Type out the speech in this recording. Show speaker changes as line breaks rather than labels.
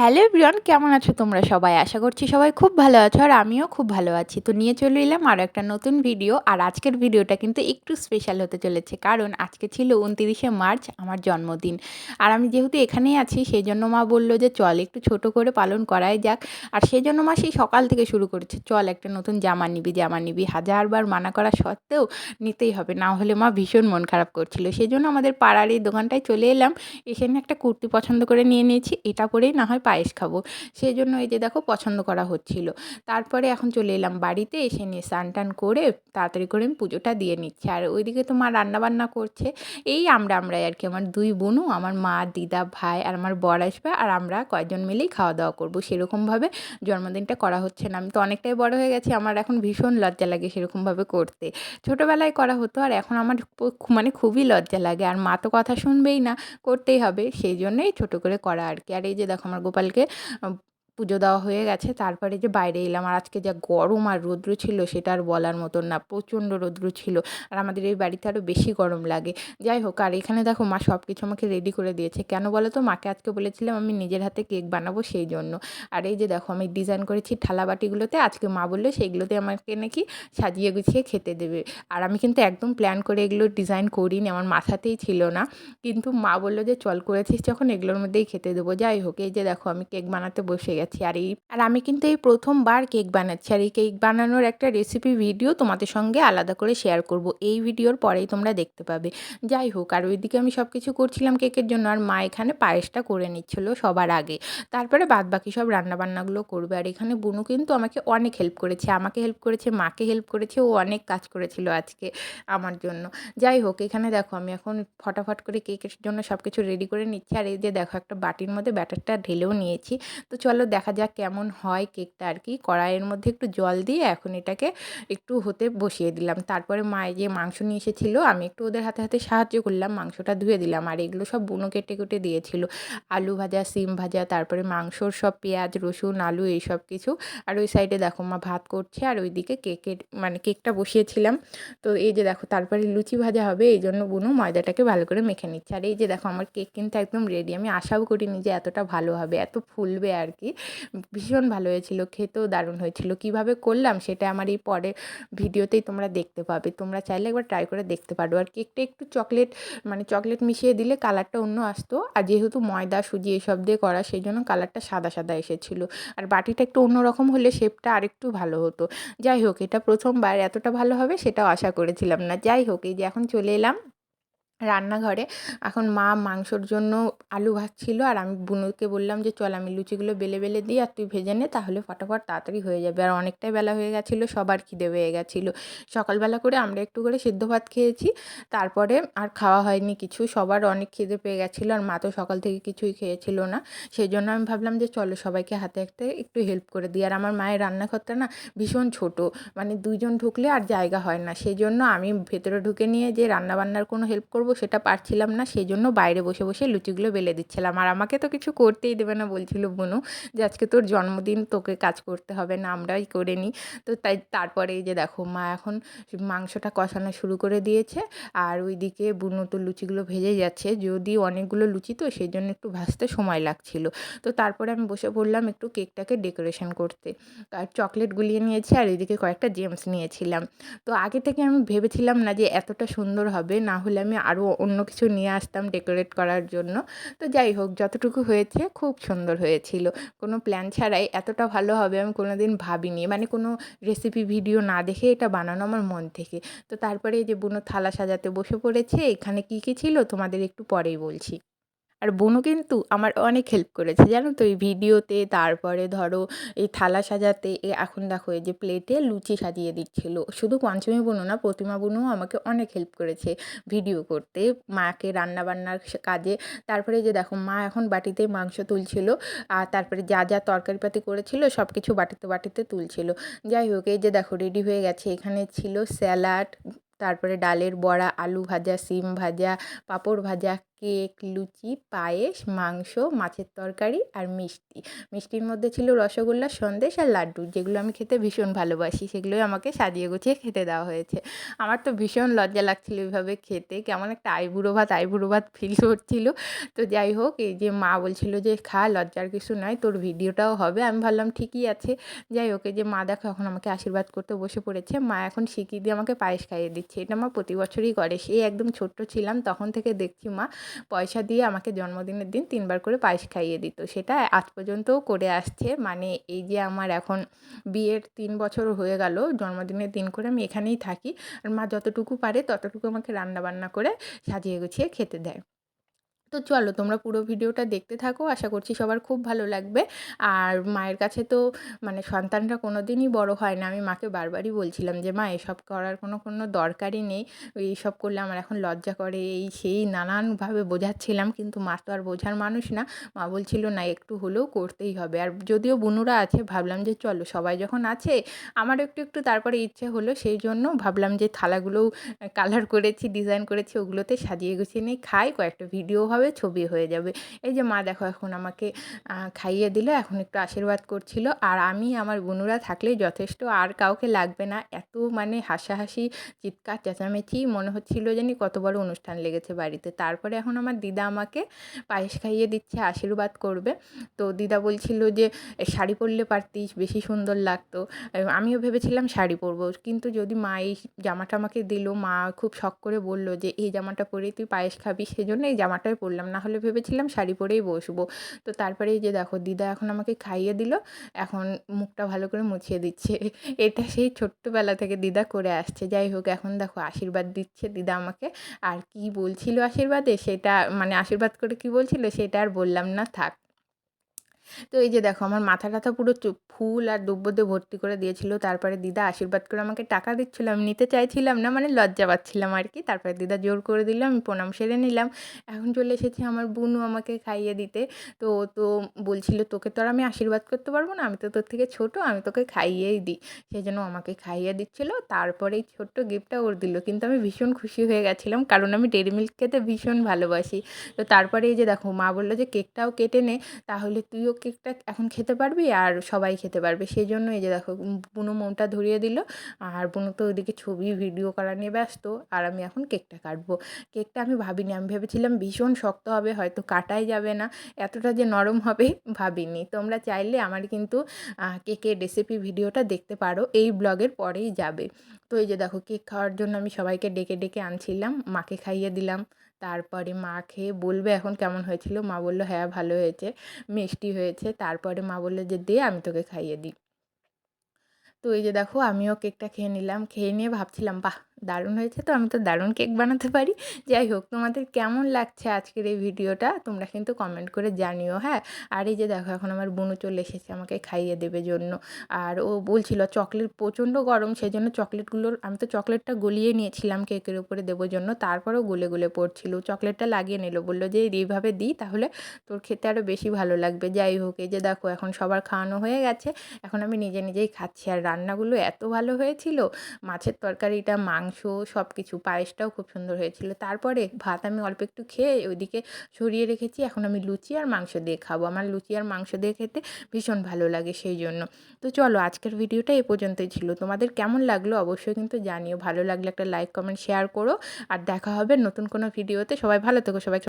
Hello everyone, কেমন আছো তোমরা সবাই? আশা করছি সবাই খুব ভালো আছো আর আমিও খুব ভালো আছি। তো নিয়ে চলে এলাম আরও একটা নতুন ভিডিও আর আজকের ভিডিওটা কিন্তু একটু স্পেশাল হতে চলেছে। কারণ আজকে ছিল উনতিরিশে মার্চ, আমার জন্মদিন। আর আমি যেহেতু এখানেই আছি সেই জন্য মা বলল যে চল একটু ছোট করে পালন করাই যাক। আর সেই জন্য মা সেই সকাল থেকে শুরু করেছে, চল একটা নতুন জামা নিবি জামা নিবি। হাজারবার মানা করা সত্ত্বেও নিতেই হবে, না হলে মা ভীষণ মন খারাপ করছিল। সেই জন্য আমাদের পাড়ার এই দোকানটায় চলে এলাম। এসে একটা কুর্তি পছন্দ করে নিয়ে নিয়েছি, এটা পরেই না হয় পায়েস খাব। সেই জন্য এই যে দেখো পছন্দ করা হচ্ছিল। তারপরে এখন চলে এলাম বাড়িতে, এসে নিয়ে স্নান টান করে তাড়াতাড়ি করে আমি পুজোটা দিয়ে নিচ্ছি। আর ওইদিকে তো মা রান্নাবান্না করছে। এই আমরা আমরাই আর কি, আমার দুই বোনও, আমার মা, দিদা, ভাই আর আমার বর আসবে আর আমরা কয়েকজন মিলেই খাওয়া দাওয়া করব। সেরকমভাবে জন্মদিনটা করা হচ্ছে না। আমি তো অনেকটাই বড় হয়ে গেছি, আমার এখন ভীষণ লজ্জা লাগে সেরকমভাবে করতে। ছোটোবেলায় করা হতো আর এখন আমার মানে খুবই লজ্জা লাগে। আর মা তো কথা শুনবেই না, করতেই হবে। সেই জন্যই ছোটো করে করা আর কি। আর এই যে দেখো আমার पल के পুজো দেওয়া হয়ে গেছে। তারপরে যে বাইরে এলাম আর আজকে যা গরম আর রৌদ্র ছিল সেটা আর বলার মতন না, প্রচণ্ড রৌদ্র ছিল। আর আমাদের এই বাড়িতে আরও বেশি গরম লাগে। যাই হোক, আর এখানে দেখো মা সব কিছু আমাকে রেডি করে দিয়েছে। কেন বলো তো মাকে আজকে বলেছিলাম আমি নিজের হাতে কেক বানাবো সেই জন্য। আর এই যে দেখো, আমি ডিজাইন করেছি থালা বাটিগুলোতে। আজকে মা বলল সেইগুলোতে আমাকে নাকি সাজিয়ে গুছিয়ে খেতে দেবে। আর আমি কিন্তু একদম প্ল্যান করে এগুলো ডিজাইন করিনি, আমার মাথাতেই ছিল না। কিন্তু মা বলল যে চল করেছিস যখন, এগুলোর মধ্যেই খেতে দেবো। যাই হোক, এই যে দেখো, আমি কেক বানাতে বসে গেছি। আর এই আর আমি কিন্তু এই প্রথমবার কেক বানাচ্ছি। আর এই কেক বানানোর একটা রেসিপি ভিডিও তোমাদের সঙ্গে আলাদা করে শেয়ার করব। এই ভিডিওর পরেই তোমরা দেখতে পাবে। যাই হোক, আর ওইদিকে আমি সব কিছু করছিলাম কেকের জন্য। আর মা এখানে পায়েসটা করে নিচ্ছিল সবার আগে। তারপরে বাদ বাকি সব রান্নাবান্নাগুলো করবে। আর এখানে বুনু কিন্তু আমাকে অনেক হেল্প করেছে। আমাকে হেল্প করেছে, মাকে হেল্প করেছে। ও অনেক কাজ করেছিল আজকে আমার জন্য। যাই হোক, এখানে দেখো আমি এখন ফটাফট করে কেকের জন্য সব কিছু রেডি করে নিচ্ছি। আর এই যে দেখো একটা বাটির মধ্যে ব্যাটারটা ঢেলেও নিয়েছি। তো চলো দেখা যাক কেমন হয় কেকটা আর কি কড়াইয়ের মধ্যে একটু জল দিয়ে এখন এটাকে একটু হতে বসিয়ে দিলাম। তারপরে মায়ে যে মাংস নিয়ে এসেছিল, আমি একটু ওদের হাতে হাতে সাহায্য করলাম, মাংসটা ধুয়ে দিলাম। আর এগুলো সব বুনো, কেটে কেটে দিয়েছিল। আলু ভাজা, সিম ভাজা, তারপরে মাংসর সব পেঁয়াজ, রসুন, আলু এই সব কিছু। আর ওই সাইডে দেখো মা ভাত করছে, আর ওইদিকে কেকের মানে কেকটা বসিয়েছিলাম। তো এই যে দেখো তারপরে লুচি ভাজা হবে, এই জন্য বুনো ময়দাটাকে ভালো করে মেখে নিচ্ছে। আর এই যে দেখো আমার কেক কিন্তু একদম রেডি আমি আশাও করিনি যে এতটা ভালো হবে, এত ফুলবে আর কি ভীষণ ভালো হয়েছিল, খেতেও দারুণ হয়েছিল। কীভাবে করলাম সেটা আমার এই পরের ভিডিওতেই তোমরা দেখতে পাবে। তোমরা চাইলে একবার ট্রাই করে দেখতে পারো। আর কেকটা একটু চকলেট মানে চকলেট মিশিয়ে দিলে কালারটা অন্য আসতো। আর যেহেতু ময়দা, সুজি এসব দিয়ে করা সেই জন্য কালারটা সাদা সাদা এসেছিল। আর বাটিটা একটু অন্যরকম হলে শেপটা আরেকটু ভালো হতো। যাই হোক, এটা প্রথমবার এতটা ভালো হবে সেটাও আশা করেছিলাম না। যাই হোক, এই যে এখন চলে এলাম। রান্নাঘরে। এখন মা মাংসর জন্য আলু ভাজছিলো আর আমি বুনুকে বললাম যে, চল আমি লুচিগুলো বেলে বেলে দিই আর তুই ভেজে নে, তাহলে ফটাফট তাড়াতাড়ি হয়ে যাবে। আর অনেকটাই বেলা হয়ে গেছিল, সবার খিদে হয়ে গেছিল। সকালবেলা করে আমরা একটু করে সিদ্ধ ভাত খেয়েছি, তারপরে আর খাওয়া হয়নি কিছু, সবার অনেক খিদে পেয়ে গেছিল আর মা তো সকাল থেকে কিছুই খেয়েছিল না। সেই জন্য আমি ভাবলাম যে, চলো সবাইকে হাতে একটা একটু হেল্প করে দিই। আর আমার মায়ের রান্নাঘরটা না ভীষণ ছোট মানে দুইজন ঢুকলে আর জায়গা হয় না। সেই জন্য আমি ভেতরে ঢুকে নিয়ে যে, রান্নাবান্নার কোনো হেল্প করব সেটা পারছিলাম না সেই জন্য বাইরে বসে বসে লুচিগুলো বেলে দিচ্ছিলাম। আর আমাকে তো কিছু করতেই দেবে না বলছিল বুনু যে আজকে তোর জন্মদিন, তোকে কাজ করতে হবে না, আমরাই করে নিই। তো তাই তারপরে যে দেখো, মা এখন মাংসটা কষানো শুরু করে দিয়েছে। আর ওইদিকে বুনু তো লুচিগুলো ভেজে যাচ্ছে, যদি অনেকগুলো লুচি তো সেই জন্য একটু ভাজতে সময় লাগছিল। তো তারপরে আমি বসে পড়লাম একটু কেকটাকে ডেকোরেশন করতে। আর চকলেট গুলিয়ে নিয়েছি, আর এদিকে কয়েকটা জেমস নিয়েছিলাম। তো আগে থেকে আমি ভেবেছিলাম না যে এতটা সুন্দর হবে, না হলে আমি আরও অন্য কিছু নিয়ে আসতাম ডেকোরেট করার জন্য। তো যাই হোক, যতটুকু হয়েছে খুব সুন্দর হয়েছিল। কোনো প্ল্যান ছাড়াই এতটা ভালো হবে আমি কোনো দিন ভাবিনি। মানে কোনো রেসিপি ভিডিও না দেখে এটা বানানো আমার মন থেকে। তো তারপরে এই যে বুনো থালা সাজাতে বসে পড়েছে, এখানে কী কী ছিল তোমাদের একটু পরেই বলছি। আর বোনও কিন্তু আমার অনেক হেল্প করেছে। জানো তো, এই ভিডিওতে তারপরে ধরো এই থালা সাজাতে এখন দেখো এই যে প্লেটে লুচি সাজিয়ে দিচ্ছিল। শুধু পঞ্চমী বোনও না, প্রতিমা বোনও আমাকে অনেক হেল্প করেছে ভিডিও করতে। মাকে রান্না বান্নার কাজে। তারপরে যে দেখো, মা এখন বাটিতে মাংস তুলছিল। আর তারপরে যা যা তরকারিপাতি করেছিল সব কিছু বাটিতে বাটিতে তুলছিল। যাই হোক, এই যে দেখো রেডি হয়ে গেছে। এখানে ছিল স্যালাড তারপরে ডালের বড়া, আলু ভাজা, সিম ভাজা, পাঁপড় ভাজা কেক, লুচি, পায়েস, মাংস, মাছের তরকারি আর মিষ্টি। মিষ্টির মধ্যে ছিল রসগোল্লা, সন্দেশ আর লাড্ডু, যেগুলো আমি খেতে ভীষণ ভালোবাসি। সেগুলোই আমাকে সাজিয়ে গুছিয়ে খেতে দেওয়া হয়েছে। আমার তো ভীষণ লজ্জা লাগছিল এইভাবে খেতে। কেমন একটা আইবুড়ো ভাত আইবুড়ো ভাত ফিল করছিল। তো যাই হোক, এই যে মা বলছিল যে, খা, লজ্জার কিছু নয় তোর ভিডিওটাও হবে। আমি ভাবলাম, ঠিকই আছে। যাই হোক, এই যে মা দেখো, এখন আমাকে আশীর্বাদ করতে বসে পড়েছে। মা এখন শিখিয়ে দিয়ে আমাকে পায়েস খাইয়ে দিচ্ছে। এটা মা প্রতি বছরই করে। সে একদম ছোট্ট ছিলাম, তখন থেকে দেখছি মা পয়সা দিয়ে আমাকে জন্মদিনের দিন তিনবার করে পায়েস খাইয়ে দিত। সেটা আজ পর্যন্তও করে আসছে। মানে এই যে আমার এখন বিয়ের তিন বছর হয়ে গেল, জন্মদিনের দিন করে আমি এখানেই থাকি। আর মা যতটুকু পারে ততটুকু আমাকে রান্না বান্না করে সাজিয়ে গুছিয়ে খেতে দেয়। তো চলো তোমরা পুরো ভিডিওটা দেখতে থাকো। আশা করছি সবার খুব ভালো লাগবে। আর মায়ের কাছে তো মানে সন্তানরা কোনো দিনই বড় হয় না। আমি মাকে বারবারই বলছিলাম যে, মা, এসব করার কোনো কোনো দরকারই নেই। এইসব করলে আমার এখন লজ্জা করে। এই সেই নানানভাবে বোঝাচ্ছিলাম, কিন্তু মা তো আর বোঝার মানুষ না। মা বলছিল, না, একটু হলেও করতেই হবে। আর যদিও বুনুরা আছে, ভাবলাম যে, চলো, সবাই যখন আছে আমার একটু একটু তারপরে ইচ্ছে হলো, সেই জন্য ভাবলাম যে, থালাগুলোও কালার করেছি ডিজাইন করেছি, ওগুলোতে সাজিয়ে গুছিয়ে নিয়ে খাই। কয়েকটা ভিডিও হবে ছবি হয়ে যাবে। এই যে মা দেখো এখন আমাকে খাইয়ে দিল, এখন একটু আশীর্বাদ করছিল। আর আমি আমার বুনুরা থাকলেই যথেষ্ট, আর কাউকে লাগবে না। এত মানে হাসাহাসি, চিৎকার, চেঁচামেচি, মনে হচ্ছিল জানি কত বড় অনুষ্ঠান লেগেছে বাড়িতে। তারপরে এখন আমার দিদা আমাকে পায়েস খাইয়ে দিচ্ছে, আশীর্বাদ করবে। তো দিদা বলছিল যে শাড়ি পরলে পারতিস, বেশি সুন্দর লাগতো। আমিও ভেবেছিলাম শাড়ি পরবো। কিন্তু যদি মা এই জামাটা আমাকে দিল, মা খুব শখ করে বলল যে, এই জামাটা পরে তুই পায়েস খাবি? সেজন্য এই জামাটাই পরলাম না হলে ভেবেছিলাম শাড়ি পরেই বসবো। তো তারপরে এই যে দেখো, দিদা এখন আমাকে খাইয়ে দিল। এখন মুখটা ভালো করে মুছিয়ে দিচ্ছে। এটা সেই ছোট্টবেলা থেকে দিদা করে আসছে। যাই হোক, এখন দেখো আশীর্বাদ দিচ্ছে দিদা আমাকে। আর কি বলছিল আশীর্বাদে? সেটা মানে আশীর্বাদ করে কি বলছিল? সেটা আর বললাম না, থাক। তো এই যে দেখো, আমার মাথা টাথা পুরো ফুল আর দিয়ে ভর্তি করে দিয়েছিল। তারপরে দিদা আশীর্বাদ করে আমাকে টাকা দিচ্ছিল। আমি নিতে চাইছিলাম না মানে লজ্জা পাচ্ছিলাম আর কি। তারপরে দিদা জোর করে দিল, আমি প্রণাম সেরে নিলাম। এখন চলে এসেছে আমার বুনু আমাকে খাইয়ে দিতে। তো তো বলছিল, তোকে তো আর আমি আশীর্বাদ করতে পারব না, আমি তো তোর থেকে ছোট, আমি তোকে খাইয়েই দিই। সেই জন্য আমাকে খাইয়ে দিচ্ছিল। তারপরে এই ছোট্ট গিফটটা ওর দিল। কিন্তু আমি ভীষণ খুশি হয়ে গেছিলাম, কারণ আমি ডেরি মিল্ক খেতে ভীষণ ভালোবাসি। তো তারপরে এই যে দেখো, মা বলল যে, কেকটাও কেটে নে, তাহলে তুইও কেকটা এখন খেতে পারবি আর সবাই খেতে পারবে। সেই জন্য এই যে দেখো বুনো মনটা ধরিয়ে দিল আর বুনো তো ওইদিকে ছবি, ভিডিও করা নিয়ে ব্যস্ত আর আমি এখন কেকটা কাটবো। কেকটা আমি ভাবিনি, আমি ভেবেছিলাম ভীষণ শক্ত হবে, হয়তো কাটাই যাবে না, এতটা যে নরম হবে ভাবিনি। তোমরা চাইলে আমার কিন্তু কেকের রেসিপি ভিডিওটা দেখতে পারো, এই ব্লগের পরেই যাবে। তো এই যে দেখো কেক খাওয়ার জন্য আমি সবাইকে ডেকে ডেকে আনছিলাম, মাকে খাইয়ে দিলাম তারপরে মা খেয়ে বলবে, এখন কেমন হয়েছিল? মা বলল হ্যাঁ ভালো হয়েছে, মিষ্টি হয়েছে। তারপরে মা বলল যে, দে, আমি তোকে খাইয়ে দিই। তো এই যে দেখো, আমিও কেকটা খেয়ে নিলাম। খেয়ে নিয়ে ভাবছিলাম, বাহ দারুণ হয়েছে তো আমি তো দারুণ কেক বানাতে পারি। যাই হোক, তোমাদের কেমন লাগছে আজকের এই ভিডিওটা? তোমরা কিন্তু কমেন্ট করে জানিও হ্যাঁ? আর এই যে দেখো, এখন আমার বুনু চলে এসেছে, আমাকে খাইয়ে দেবে জন্য। আর ও বলছিল চকলেট প্রচণ্ড গরম সেই জন্য চকলেটগুলোর, আমি তো চকলেটটা গলিয়ে নিয়েছিলাম কেকের উপরে দেবো জন্য, তারপরেও গলে গলে পড়ছিল। চকলেটটা লাগিয়ে নিল, বলল যে এইভাবে দিই, তাহলে তোর খেতে আরও বেশি ভালো লাগবে। যাই হোক, এই যে দেখো, এখন সবার খাওয়ানো হয়ে গেছে। এখন আমি নিজে নিজেই খাচ্ছি। আর রান্নাগুলো এত ভালো হয়েছিল, মাছের তরকারিটা, মাংস মাংস সব কিছু পায়েসটাও খুব সুন্দর হয়েছিল। তারপরে ভাত আমি অল্প একটু খেয়ে ওইদিকে সরিয়ে রেখেছি। এখন আমি লুচি আর মাংস দিয়ে খাব। আমার লুচি আর মাংস দিয়ে খেতে ভীষণ ভালো লাগে সেই জন্য তো চলো, আজকের ভিডিওটা এ পর্যন্তই ছিল। তোমাদের কেমন লাগল অবশ্যই কিন্তু জানিও। ভালো লাগলে একটা লাইক, কমেন্ট, শেয়ার করো। আর দেখা হবে নতুন কোনো ভিডিওতে। সবাই ভালো থেকো, সবাই